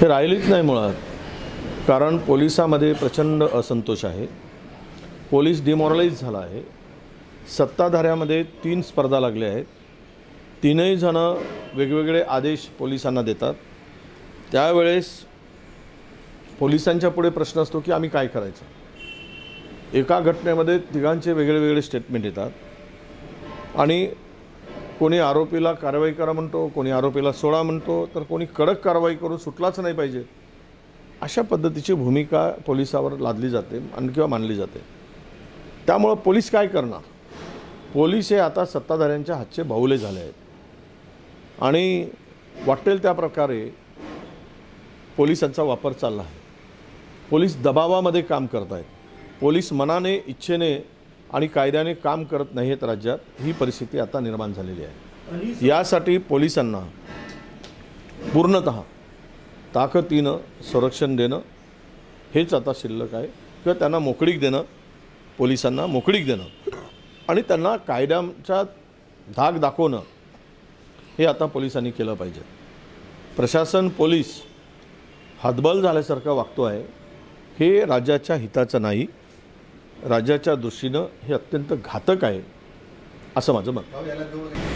हे राहिलीच नाही मुळात. कारण पोलिसामध्ये प्रचंड असंतोष आहे. पोलीस डिमॉरलाइज झाला आहे. सत्ताधाऱ्यामध्ये तीन स्पर्धा लागल्या आहेत. तीनही जणं वेगवेगळे आदेश पोलिसांना देतात. त्यावेळेस पोलिसांच्या पुढे प्रश्न असतो की आम्ही काय करायचं? एका घटनेमध्ये तिघांचे वेगळे वेगळे स्टेटमेंट येतात. आणि कोणी आरोपीला कारवाई करा म्हणतो कोणी आरोपीला सोडा म्हणतो तर कोणी कडक कारवाई करून सुटलाच नाही पाहिजे. अशा पद्धतीची भूमिका पोलिसावर लादली जाते आणि किंवा मानली जाते. त्यामुळं पोलीस काय करणार? पोलीस हे आता सत्ताधाऱ्यांच्या हातचे बाहुले झाले आहेत. आणि वाटेल त्या प्रकारे पोलिसांचा वापर चालला आहे. पोलीस दबावामध्ये काम करत आहेत पोलीस मनाने इच्छेने आणि कायद्याने काम करत नाही आहेत राज्यात ही परिस्थिती आता निर्माण झालेली आहे. यासाठी पोलिसांना पूर्णत ताकदीनं संरक्षण देणं हेच आता शिल्लक आहे. किंवा त्यांना मोकळीक देणं पोलिसांना मोकळीक देणं आणि त्यांना कायद्याच्या धाक दाखवणं हे आता पोलिसांनी केलं पाहिजे. प्रशासन पोलीस हातबल झाल्यासारखं वागतो आहे हे राज्याच्या हिताचं नाही. राज्याच्या दृष्टीनं हे अत्यंत घातक आहे असं माझं मत